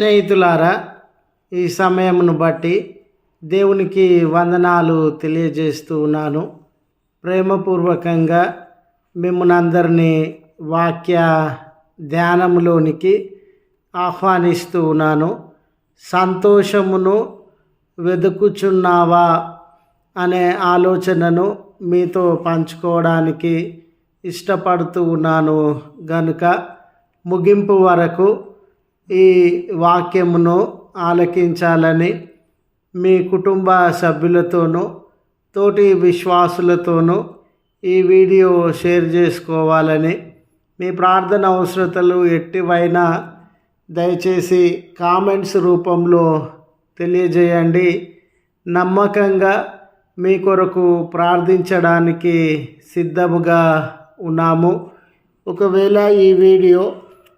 స్నేహితులారా ఈ సమయమును బట్టి దేవునికి వందనాలు తెలియజేస్తూ ఉన్నాను. ప్రేమపూర్వకంగా మిమ్మల్ని అందరినీ వాక్య ధ్యానములోనికి ఆహ్వానిస్తూ ఉన్నాను. సంతోషమును వెతుకుచున్నావా అనే ఆలోచనను మీతో పంచుకోవడానికి ఇష్టపడుతూ ఉన్నాను. గనుక ముగింపు వరకు ఈ వాక్యమును ఆలకించాలని మీ కుటుంబ సభ్యులతోనూ తోటి విశ్వాసులతోనూ ఈ వీడియో షేర్ చేసుకోవాలని మీ ప్రార్థన అవసరతలు ఎట్టివైనా దయచేసి కామెంట్స్ రూపంలో తెలియజేయండి. నమ్మకంగా మీ కొరకు ప్రార్థించడానికి సిద్ధముగా ఉన్నాము. ఒకవేళ ఈ వీడియో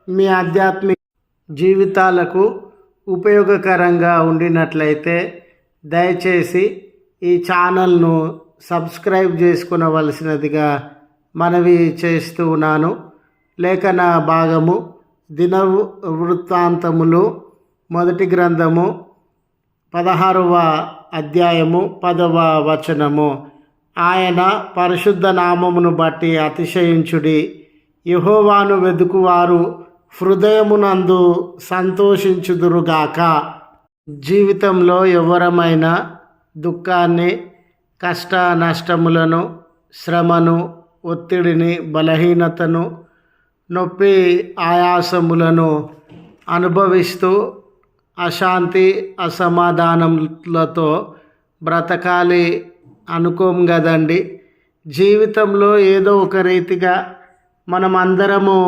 మీ ఆధ్యాత్మిక జీవితాలకు ఉపయోగకరంగా ఉండినట్లయితే దయచేసి ఈ ఛానల్ను సబ్స్క్రైబ్ చేసుకునవలసినదిగా మనవి చేస్తూ ఉన్నాను. లేఖన భాగము దిన వృత్తాంతములు మొదటి గ్రంథము పదహారవ అధ్యాయము పదవ వచనము. ఆయన పరిశుద్ధ నామమును బట్టి అతిశయించుడి. యహోవాను వెదుకువారు హృదయమునందు సంతోషించుదురుగాక. జీవితంలో ఎవరమైనా దుఃఖాన్ని కష్ట నష్టములను శ్రమను ఒత్తిడిని బలహీనతను నొప్పి ఆయాసములను అనుభవిస్తూ అశాంతి అసమాధానములతో బ్రతకాలి అనుకోం కదండి జీవితంలో ఏదో ఒక రీతిగా మనం అందరము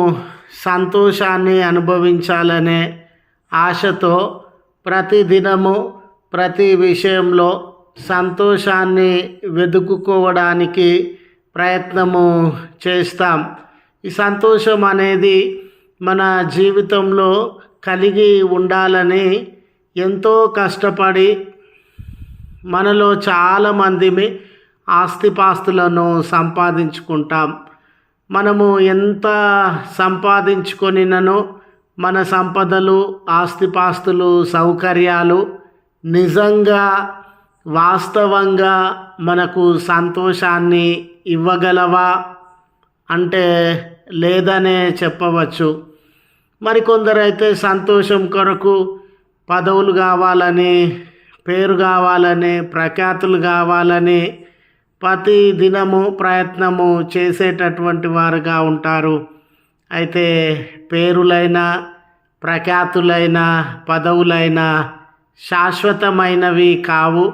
సంతోషాన్ని అనుభవించాలనే ఆశతో ప్రతిదినము ప్రతి విషయంలో సంతోషాన్ని వెతుకుకోవడానికి ప్రయత్నము చేస్తాం. ఈ సంతోషం అనేది మన జీవితంలో కలిగి ఉండాలని ఎంతో కష్టపడి మనలో చాలామంది ఆస్తిపాస్తులను సంపాదించుకుంటాం. మనము ఎంత సంపాదించుకొనినో మన సంపదలు ఆస్తిపాస్తులు సౌకర్యాలు నిజంగా వాస్తవంగా మనకు సంతోషాన్ని ఇవ్వగలవా అంటే లేదనే చెప్పవచ్చు. మరికొందరైతే సంతోషం కొరకు పదవులు కావాలని పేరు కావాలని ప్రఖ్యాతులు కావాలని ప్రతి దినము ప్రయత్నము చేసేటటువంటి వారుగా ఉంటారు. అయితే పేరులైన ప్రఖ్యాతులైన పదవులైన శాశ్వతమైనవి కావు.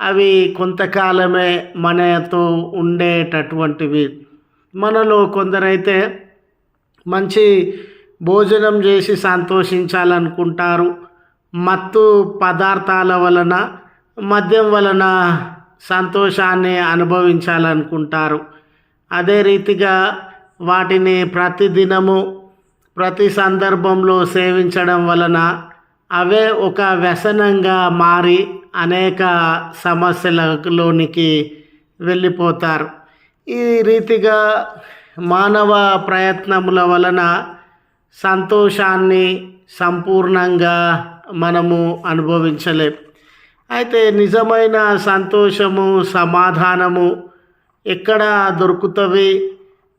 అవి కొంతకాలమే మనతో ఉండేటటువంటివి. మనలో కొందరైతే మంచి భోజనం చేసి సంతోషించాలనుకుంటారు. మత్తు పదార్థాల వలన మద్యం వలన సంతోషాన్ని అనుభవించాలనుకుంటారు. అదే రీతిగా వాటిని ప్రతిదినము ప్రతి సందర్భంలో సేవించడం వలన అవే ఒక వ్యసనంగా మారి అనేక సమస్యలలోనికి వెళ్ళిపోతారు. ఈ రీతిగా మానవ ప్రయత్నముల వలన సంతోషాన్ని సంపూర్ణంగా మనము అనుభవించలేం. అయితే నిజమైన సంతోషము సమాధానము ఎక్కడ దొరుకుతవి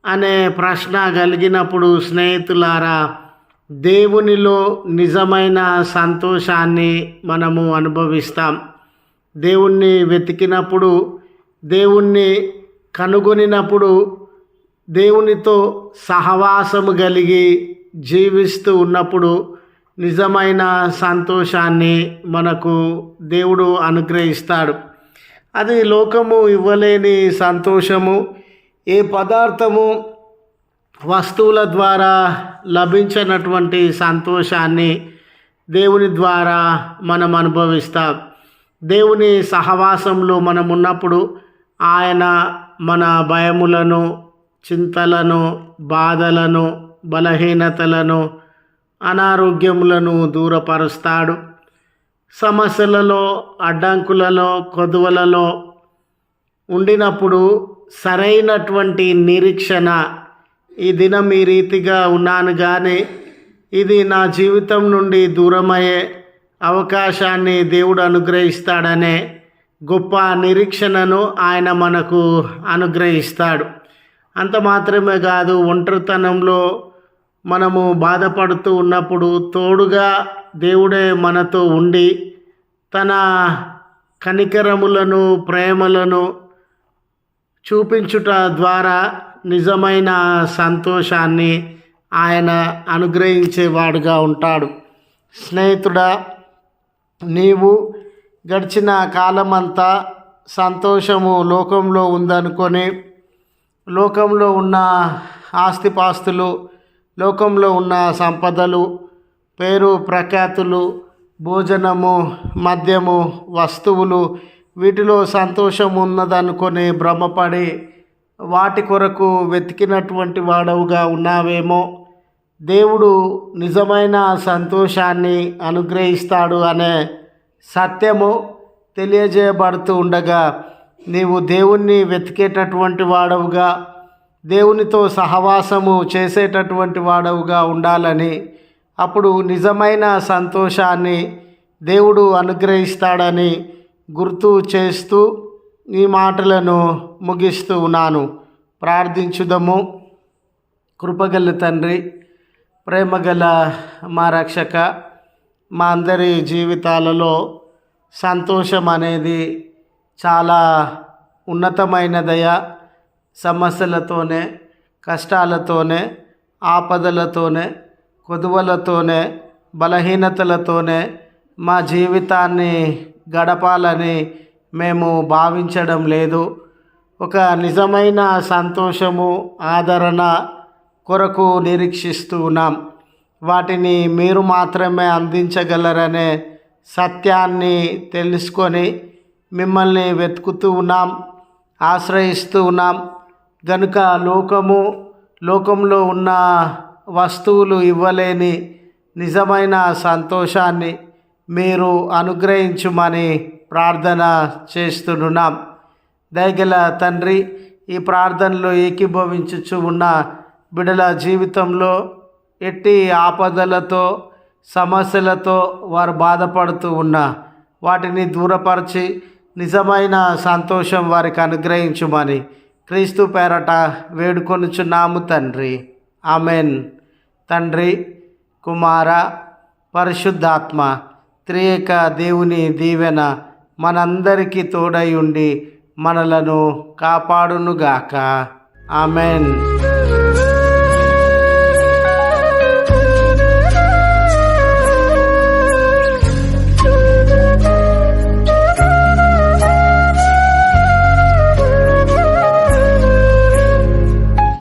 అనే ప్రశ్న కలిగినప్పుడు స్నేహితులారా దేవునిలో నిజమైన సంతోషాన్ని మనము అనుభవిస్తాం. దేవుణ్ణి వెతికినప్పుడు దేవుణ్ణి కనుగొనినప్పుడు దేవునితో సహవాసము కలిగి జీవిస్తూ ఉన్నప్పుడు నిజమైన సంతోషాన్ని మనకు దేవుడు అనుగ్రహిస్తాడు. అది లోకము ఇవ్వలేని సంతోషము. ఏ పదార్థము వస్తువుల ద్వారా లభించినటువంటి సంతోషాన్ని దేవుని ద్వారా మనం అనుభవిస్తాం. దేవుని సహవాసంలో మనం ఉన్నప్పుడు ఆయన మన భయములను చింతలను బాధలను బలహీనతలను అనారోగ్యములను దూరపరుస్తాడు. సమస్యలలో అడ్డంకులలో కొదువలలో ఉండినప్పుడు సరైనటువంటి నిరీక్షణ. ఈ దినం ఈ రీతిగా ఉన్నాను కానీ ఇది నా జీవితం నుండి దూరమయ్యే అవకాశాన్ని దేవుడు అనుగ్రహిస్తాడనే గొప్ప నిరీక్షణను ఆయన మనకు అనుగ్రహిస్తాడు. అంత మాత్రమే కాదు ఒంటరితనంలో మనము బాధపడుతూ ఉన్నప్పుడు తోడుగా దేవుడే మనతో ఉండి తన కనికరములను ప్రేమలను చూపించుట ద్వారా నిజమైన సంతోషాన్ని ఆయన అనుగ్రహించేవాడుగా ఉంటాడు. స్నేహితుడా నీవు గడిచిన కాలమంతా సంతోషము లోకంలో ఉందనుకొని లోకంలో ఉన్న ఆస్తిపాస్తులు లోకంలో ఉన్న సంపదలు పేరు ప్రఖ్యాతులు భోజనము మద్యము వస్తువులు వీటిలో సంతోషం ఉన్నదనుకొని భ్రమపడి వాటి కొరకు వెతికినటువంటి వాడవుగా ఉన్నావేమో. దేవుడు నిజమైన సంతోషాన్ని అనుగ్రహిస్తాడు అనే సత్యము తెలియజేయబడుతూ ఉండగా నీవు దేవుణ్ణి వెతికేటటువంటి వాడవుగా దేవునితో సహవాసము చేసేటటువంటి వాడవుగా ఉండాలని అప్పుడు నిజమైన సంతోషాన్ని దేవుడు అనుగ్రహిస్తాడని గుర్తు చేస్తూ ఈ మాటలను ముగిస్తూ ఉన్నాను. ప్రార్థించుదము. కృపగల తండ్రి ప్రేమగల మా రక్షక మా అందరి జీవితాలలో సంతోషం అనేది చాలా ఉన్నతమైనదయ సమస్యలతోనే కష్టాలతోనే ఆపదలతోనే కొదువలతోనే బలహీనతలతోనే మా జీవితాన్ని గడపాలని మేము భావించడం లేదు. ఒక నిజమైన సంతోషము ఆదరణ కొరకు నిరీక్షిస్తూ ఉన్నాం. వాటిని మీరు మాత్రమే అందించగలరనే సత్యాన్ని తెలుసుకొని మిమ్మల్ని వెతుకుతూ ఉన్నాం ఆశ్రయిస్తూ ఉన్నాం. గనుక లోకము లోకంలో ఉన్న వస్తువులు ఇవ్వలేని నిజమైన సంతోషాన్ని మీరు అనుగ్రహించుమని ప్రార్థన చేస్తున్నాం. దయగల తండ్రి ఈ ప్రార్థనలో ఏకీభవించుచు ఉన్న బిడల జీవితంలో ఎట్టి ఆపదలతో సమస్యలతో వారు బాధపడుతూ ఉన్న వాటిని దూరపరిచి నిజమైన సంతోషం వారికి అనుగ్రహించుమని క్రీస్తు పేరట వేడుకొనుచున్నాము తండ్రి. ఆమెన్. తండ్రి కుమార పరిశుద్ధాత్మ త్రియేక దేవుని దీవెన మనందరికీ తోడై ఉండి మనలను కాపాడునుగాక. ఆమెన్.